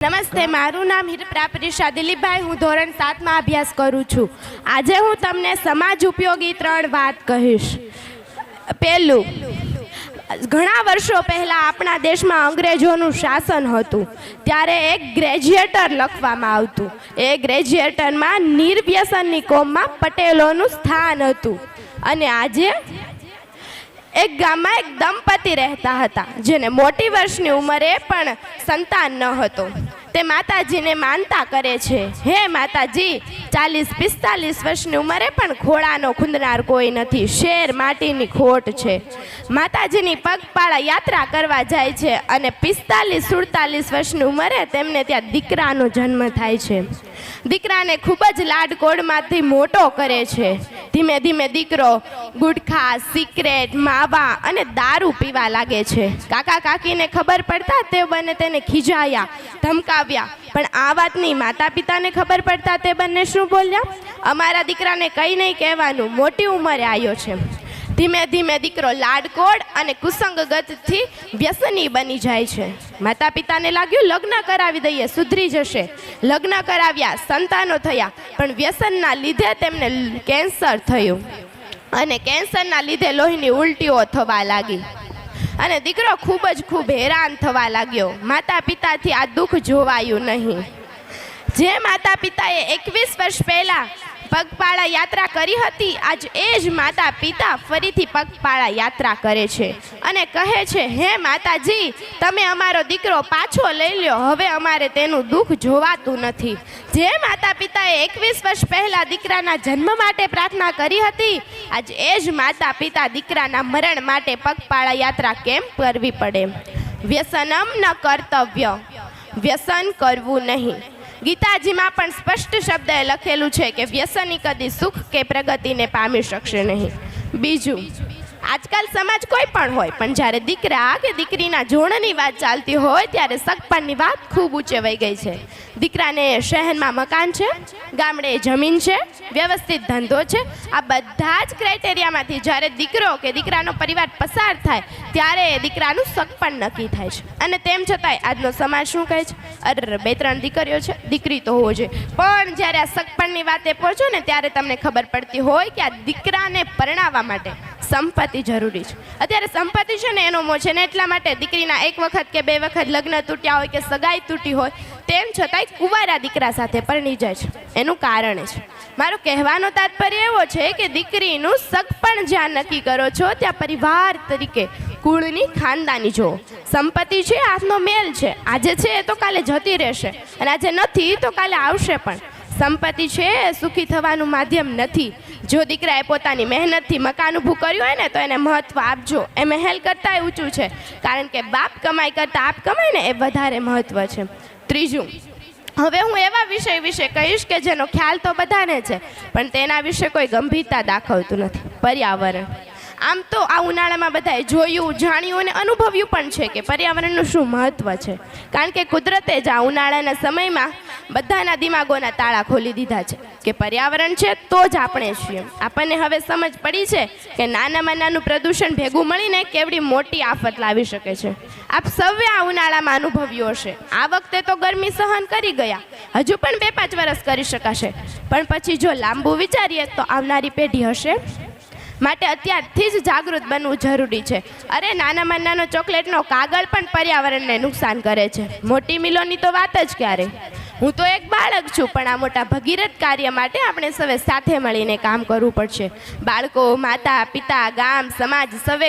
નમસ્તે, મારું નામ હિરપ્રા પ્રિષા દિલીપભાઈ. હું ધોરણ સાતમાં અભ્યાસ કરું છું. આજે હું તમને સમાજ ઉપયોગી ત્રણ વાત કહીશ. પહેલું, ઘણા વર્ષો પહેલાં આપણા દેશમાં અંગ્રેજોનું શાસન હતું. ત્યારે એક ગ્રેજ્યુએટર લખવામાં આવતું. એ ગ્રેજ્યુએટરમાં નિર્વ્યસનની કોમમાં પટેલોનું સ્થાન હતું. અને આજે એક ગામમાં એક દંપતી રહેતા હતા જેને મોટી વર્ષની ઉંમરે પણ સંતાન ન હતો. તે માતાજીને માનતા કરે છે. હે માતાજી, ચાલીસ પિસ્તાલીસ વર્ષની ઉંમરે પણ ખોળાનો ખૂંદનાર કોઈ નથી. શેર માટીની ખોટ છે. માતાજીની પગપાળા યાત્રા કરવા જાય છે અને પિસ્તાલીસ સુડતાલીસ વર્ષની ઉંમરે તેમને ત્યાં દીકરાનો જન્મ થાય છે. દીકરાને ખૂબ જ લાડકોડમાંથી મોટો કરે છે. ધીમે ધીમે દીકરો ગુટખા સિગરેટ માવા અને દારૂ પીવા લાગે છે. કાકા કાકીને ખબર પડતા તે બને તેને ખીજાયા. ધમકાવ્યા. પણ આ વાતની માતા પિતાને ખબર પડતા તે બંને શું બોલ્યા? અમારા દીકરાને કંઈ નહીં કહેવાનું. મોટી ઉંમરે આવ્યો છે. ધીમે ધીમે દીકરો લાડકોડ અને કુસંગગતથી વ્યસની બની જાય છે. માતા પિતાને લાગ્યું લગ્ન કરાવી દઈએ, સુધરી જશે. લગ્ન કરાવ્યા, સંતાનો થયા, પણ વ્યસનના લીધે તેમને કેન્સર થયું. અને કેન્સરના લીધે લોહીની ઉલટીઓ થવા લાગી. અને દીકરો ખૂબ જ ખૂબ હેરાન થવા લાગ્યો. માતા પિતાથી આ દુઃખ જોવાયું નહીં. જે માતા પિતાએ એકવીસ વર્ષ પહેલા પગપાળા યાત્રા કરી હતી. આજ એ જ માતા પિતા ફરીથી પગપાળા યાત્રા કરે છે અને કહે છે, હે માતાજી, તમે અમારો દીકરો પાછો લઈ લ્યો. હવે અમારે તેનું દુઃખ જોવાતું નથી. જે માતા પિતાએ એકવીસ વર્ષ પહેલાં દીકરાના જન્મ માટે પ્રાર્થના કરી હતી, આજ એ જ માતા પિતા દીકરાના મરણ માટે પગપાળા યાત્રા કેમ કરવી પડે? વ્યસનમ ન કર્તવ્ય. વ્યસન કરવું નહીં. ગીતાજીમાં પણ સ્પષ્ટ શબ્દે લખેલું છે કે વ્યસની કદી સુખ કે પ્રગતિને પામી શકશે નહીં. બીજું આજકાલ સમાજ કોઈ પણ હોય, પણ જ્યારે દીકરા કે દીકરીના જોડની વાત ચાલતી હોય, ત્યારે સગપણની વાત ખૂબ ઊંચે વહી ગઈ છે. દીકરાને શહેરમાં મકાન છે, ગામડે જમીન છે, વ્યવસ્થિત ધંધો છે. આ બધા જ ક્રાઇટેરિયામાંથી જ્યારે દીકરો કે દીકરાનો પરિવાર પસાર થાય, ત્યારે દીકરાનું સગપણ નક્કી થાય છે. અને તેમ છતાંય આજનો સમાજ શું કહે છે? અરે બે ત્રણ દીકરીઓ છે, દીકરી તો હોવો જોઈએ. પણ જ્યારે આ સગપણની વાતે પહોંચો ને ત્યારે તમને ખબર પડતી હોય કે આ દીકરાને પરણાવવા માટે સંપત્તિ જરૂરી છે. અત્યારે સંપત્તિ છે ને એનો મોહ છે ને એટલા માટે દીકરીના એક વખત કે બે વખત લગ્ન તૂટ્યા હોય કે સગાઈ તૂટી હોય, તેમ છતાંય કુંવારા દીકરા સાથે પરણી જાય છે. એનું કારણ છે. મારો કહેવાનો તાત્પર્ય એવો છે કે દીકરીનું સગપણ જ્યાં નક્કી કરો છો, ત્યાં પરિવાર તરીકે કુળની ખાનદાની જુઓ. સંપત્તિ છે, હાથનો મેલ છે. આજે છે એ તો કાલે જતી રહેશે. અને આજે નથી તો કાલે આવશે પણ. સંપત્તિ છે સુખી થવાનું માધ્યમ નથી. જો દીકરાએ પોતાની મહેનતથી મકાન ઊભું કર્યું હોય ને, તો એને મહત્વ આપજો. એ મહેલ કરતાંય ઊંચું છે. કારણ કે બાપ કમાઈ કરતાં આપ કમાય ને, એ વધારે મહત્વ છે. ત્રીજું, હવે હું એવા વિષય વિશે કહીશ કે જેનો ખ્યાલ તો બધાને છે, પણ તેના વિશે કોઈ ગંભીરતા દાખવતું નથી. પર્યાવરણ. આમ તો આ ઉનાળામાં બધાએ જોયું, જાણ્યું અને અનુભવ્યું પણ છે કે પર્યાવરણનું શું મહત્વ છે. કારણ કે કુદરતે જ આ ઉનાળાના સમયમાં બધાના દિમાગોના તાળા ખોલી દીધા છે કે પર્યાવરણ છે તો જ આપણે છીએ. આપણને હવે સમજ પડી છે કે નાનામાં નાનું પ્રદૂષણ ભેગું મળીને કેવડી મોટી આફત લાવી શકે છે. આપ સૌએ આ ઉનાળામાં અનુભવ્યું હશે. આ વખતે તો ગરમી સહન કરી ગયા. હજુ પણ બે પાંચ વર્ષ કરી શકાશે. પણ પછી જો લાંબુ વિચારીએ તો આવનારી પેઢી હશે? માટે અત્યારથી જ જાગૃત બનવું જરૂરી છે. અરે, નાનામાં નાનો ચોકલેટનો કાગળ પણ પર્યાવરણને નુકસાન કરે છે. મોટી મિલોની તો વાત જ ક્યારે? હું તો એક બાળક છું, પણ આ મોટા ભગીરથ કાર્ય માટે આપણે સૌએ સાથે મળીને કામ કરવું પડશે. બાળકો, માતા, પિતા, ગામ, સમાજ સૌએ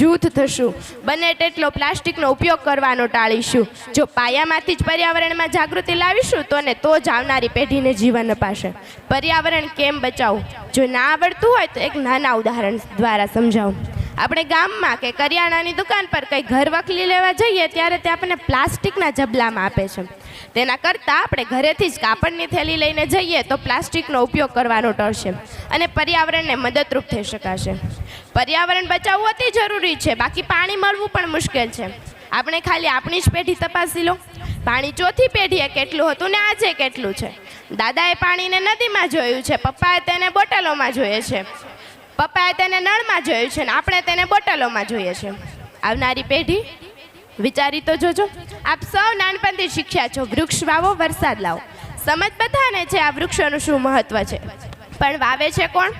જૂથ થશું. બને તેટલો પ્લાસ્ટિકનો ઉપયોગ કરવાનો ટાળીશું. જો પાયામાંથી જ પર્યાવરણમાં જાગૃતિ લાવીશું, તો ને તો જ આવનારી પેઢીને જીવન અપાશે. પર્યાવરણ કેમ બચાવવું જો ના આવડતું હોય, તો એક નાના ઉદાહરણ દ્વારા સમજાવું. આપણે ગામમાં કે કરિયાણાની દુકાન પર કંઈ ઘર વખલી લેવા જઈએ, ત્યારે તે આપણને પ્લાસ્ટિકના જબલામાં આપે છે. તેના કરતાં આપણે ઘરેથી જ કાપડની થેલી લઈને જઈએ તો પ્લાસ્ટિકનો ઉપયોગ કરવાનો ટળશે અને પર્યાવરણને મદદરૂપ થઈ શકાશે. પર્યાવરણ બચાવવું અતિ જરૂરી છે, બાકી પાણી મળવું પણ મુશ્કેલ છે. આપણે ખાલી આપણી જ પેઢી તપાસી લો. પાણી ચોથી પેઢીએ કેટલું હતું ને આજે કેટલું છે? દાદાએ પાણીને નદીમાં જોયું છે, પપ્પાએ તેને બોટલોમાં જોઈએ છે. પપ્પાએ તેને નળમાં જોયું છે ને આપણે તેને બોટલોમાં જોઈએ છે. આવનારી પેઢી વિચારી તો જોજો. આપ સૌ નાનપણથી શીખ્યા છો, વૃક્ષ વાવો, વરસાદ લાવો. સમજ બધાને છે આ વૃક્ષોનું શું મહત્વ છે. પણ વાવે છે કોણ?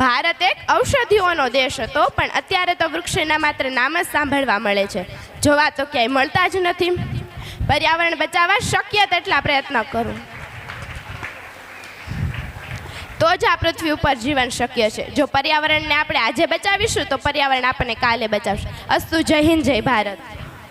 ભારત એક ઔષધિઓનો દેશ હતો, પણ અત્યારે તો વૃક્ષના માત્ર નામ જ સાંભળવા મળે છે. જોવા તો ક્યાંય મળતા જ નથી. પર્યાવરણ બચાવવા શક્ય તેટલા પ્રયત્ન કરો. તો જ આ પૃથ્વી ઉપર જીવન શક્ય છે. જો પર્યાવરણને આપણે આજે બચાવીશું, તો પર્યાવરણ આપણને કાલે બચાવશે. અસ્તુ જય હિન્દ, જય ભારત.